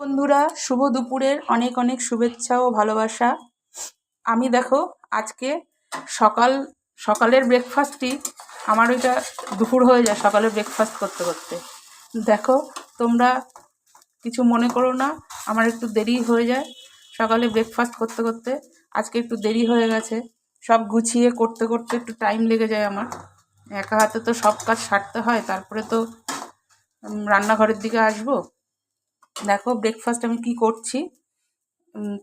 বন্ধুরা, শুভ দুপুরের অনেক অনেক শুভেচ্ছা ও ভালোবাসা। আমি দেখো, আজকে সকাল, সকালের ব্রেকফাস্টটি আমার ওইটা দুপুর হয়ে যায় সকালের ব্রেকফাস্ট করতে করতে। দেখো, তোমরা কিছু মনে করো না, আমার একটু দেরি হয়ে যায় সকালে ব্রেকফাস্ট করতে করতে। আজকে একটু দেরি হয়ে গেছে, সব গুছিয়ে করতে করতে একটু টাইম লেগে যায় আমার। একা হাতে তো সব কাজ সারতে হয়, তারপরে তো রান্নাঘরের দিকে আসব। দেখো ব্রেকফাস্ট আমি কি করছি?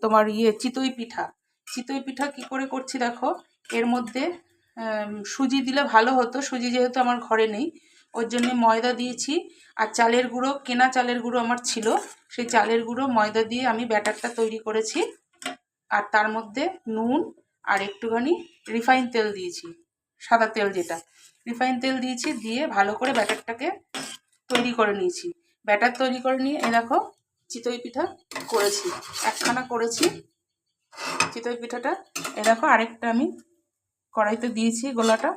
তোমার ইয়ে চিতই পিঠা। চিতই পিঠা কি করে করছি দেখো? এর মধ্যে সুজি দিলে ভালো হতো। সুজি যেহেতু আমার ঘরে নেই, ওর জন্য ময়দা দিয়েছি। আর চালের গুঁড়ো, কেনা চালের গুঁড়ো আমার ছিল। সেই চালের গুঁড়ো, ময়দা দিয়ে আমি ব্যাটারটা তৈরি করেছি। আর তার মধ্যে নুন আর একটুখানি রিফাইন তেল দিয়েছি। সাদা তেল যেটা। রিফাইন তেল দিয়েছি, দিয়ে ভালো করে ব্যাটারটাকে তৈরি করে নিয়েছি। ব্যাটার তৈরি করে নিয়ে, এই দেখো, চিতই পিঠা করেছি, একখানা করেছি চিতই পিঠাটা। এই দেখো, আরেকটা আমি কড়াইতে দিয়েছি গোলাটা,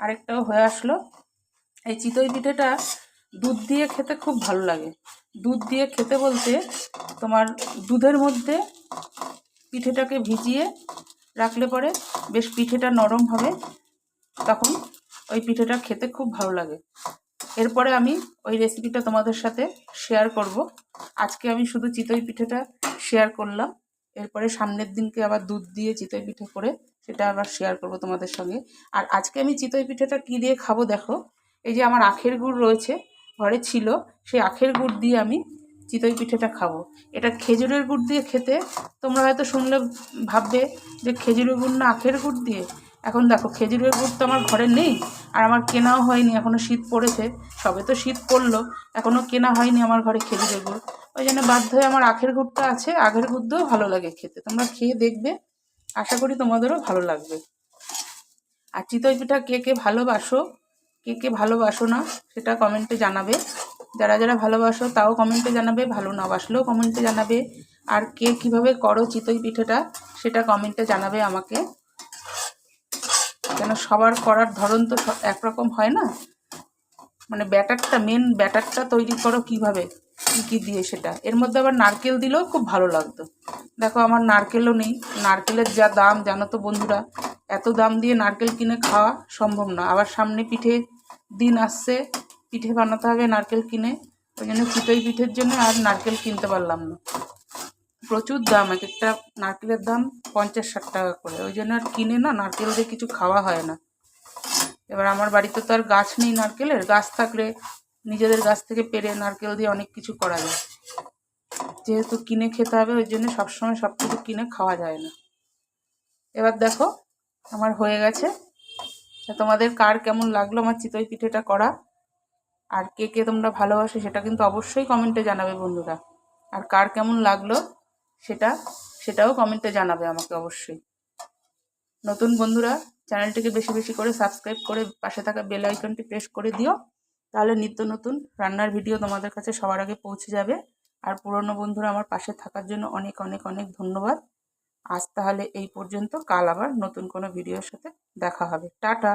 আরেকটাও হয়ে আসলো। এই চিতই পিঠাটা দুধ দিয়ে খেতে খুব ভালো লাগে। দুধ দিয়ে খেতে বলতে তোমার দুধের মধ্যে পিঠেটাকে ভিজিয়ে রাখলে পরে বেশ পিঠেটা নরম হবে, তখন ওই পিঠেটা খেতে খুব ভালো লাগে। এরপরে আমি ওই রেসিপিটা তোমাদের সাথে শেয়ার করব। আজকে আমি শুধু চিতই পিঠেটা শেয়ার করলাম। এরপরে সামনের দিনকে আবার দুধ দিয়ে চিতই পিঠে করে সেটা আবার শেয়ার করব তোমাদের সঙ্গে। আর আজকে আমি চিতই পিঠেটা কী দিয়ে খাব দেখো। এই যে আমার আখের গুড় রয়েছে, ঘরে ছিল, সেই আখের গুড় দিয়ে আমি চিতই পিঠেটা খাব। এটা খেজুরের গুড় দিয়ে খেতে তোমরা হয়তো শুনলে, ভাববে যে খেজুরের গুড় না আখের গুড় দিয়ে? এখন দেখো খেজুরের গুড় তো আমার ঘরে নেই, আর আমার কেনাও হয়নি এখনও শীত পড়েছে, সবে তো শীত পড়ল এখনও কেনা হয়নি আমার ঘরে খেজুরের গুড়। ওই জন্য বাধ্য হয়ে আমার আখের গুড়টা আছে আখের গুড় ভালো লাগে খেতে, তোমরা খেয়ে দেখবে, আশা করি তোমাদেরও ভালো লাগবে। আর চিতই পিঠা কে কে ভালোবাসো, কে কে ভালোবাসো না, সেটা কমেন্টে জানাবে। যারা যারা ভালোবাসো, তাও কমেন্টে জানাবে, ভালো না বাসলেও কমেন্টে জানাবে। আর কে কীভাবে করো চিতই পিঠেটা সেটা কমেন্টে জানাবে আমাকে। কেন সবার করার ধরন তো একরকম হয় না? মানে ব্যাটারটা মেন ব্যাটারটা তৈরি করো কীভাবে? কী কী দিয়ে সেটা? এর মধ্যে আবার নারকেল দিলেও খুব ভালো লাগতো। দেখো আমার নারকেলও নেই। নারকেলের যা দাম, জানো তো বন্ধুরা, এত দাম দিয়ে নারকেল কিনে খাওয়া সম্ভব না। আবার সামনে পিঠে দিন আসছে, পিঠে বানাতে হবে নারকেল কিনে। ওই জন্য পিঠের জন্য আর নারকেল কিনতে পারলাম না। প্রচুর দাম, এক একটা নারকেলের দাম পঞ্চাশ ষাট টাকা করে। ওই জন্য আর কিনে না, নারকেল দিয়ে কিছু খাওয়া হয় না। এবার আমার বাড়িতে তো আর গাছ নেই নারকেলের, গাছ থাকলে নিজেদের গাছ থেকে পেরে নারকেল দিয়ে অনেক কিছু করা যায়। যেহেতু কিনে খেতে হবে, ওই জন্য সবসময় সব কিছু কিনে খাওয়া যায় না। এবার দেখো, আমার হয়ে গেছে। তোমাদের কার কেমন লাগল আমার চিতই পিঠেটা করা? আর কে কে তোমরা ভালোবাসো সেটা কিন্তু অবশ্যই কমেন্টে জানাবে বন্ধুরা। আর কার কেমন লাগল সেটা, সেটাও কমেন্টে জানাবে আমাকে অবশ্যই। নতুন বন্ধুরা, চ্যানেলটিকে বেশি বেশি করে সাবস্ক্রাইব করে পাশে থাকা বেল আইকনটি প্রেস করে দিও। তাহলে নিত্য নতুন রান্নার ভিডিও তোমাদের কাছে সবার আগে পৌঁছে যাবে। আর পুরনো বন্ধুরা আমার পাশে থাকার জন্য অনেক অনেক অনেক ধন্যবাদ। আজ তাহলে এই পর্যন্ত। কাল আবার নতুন কোনো ভিডিওর সাথে দেখা হবে। টাটা!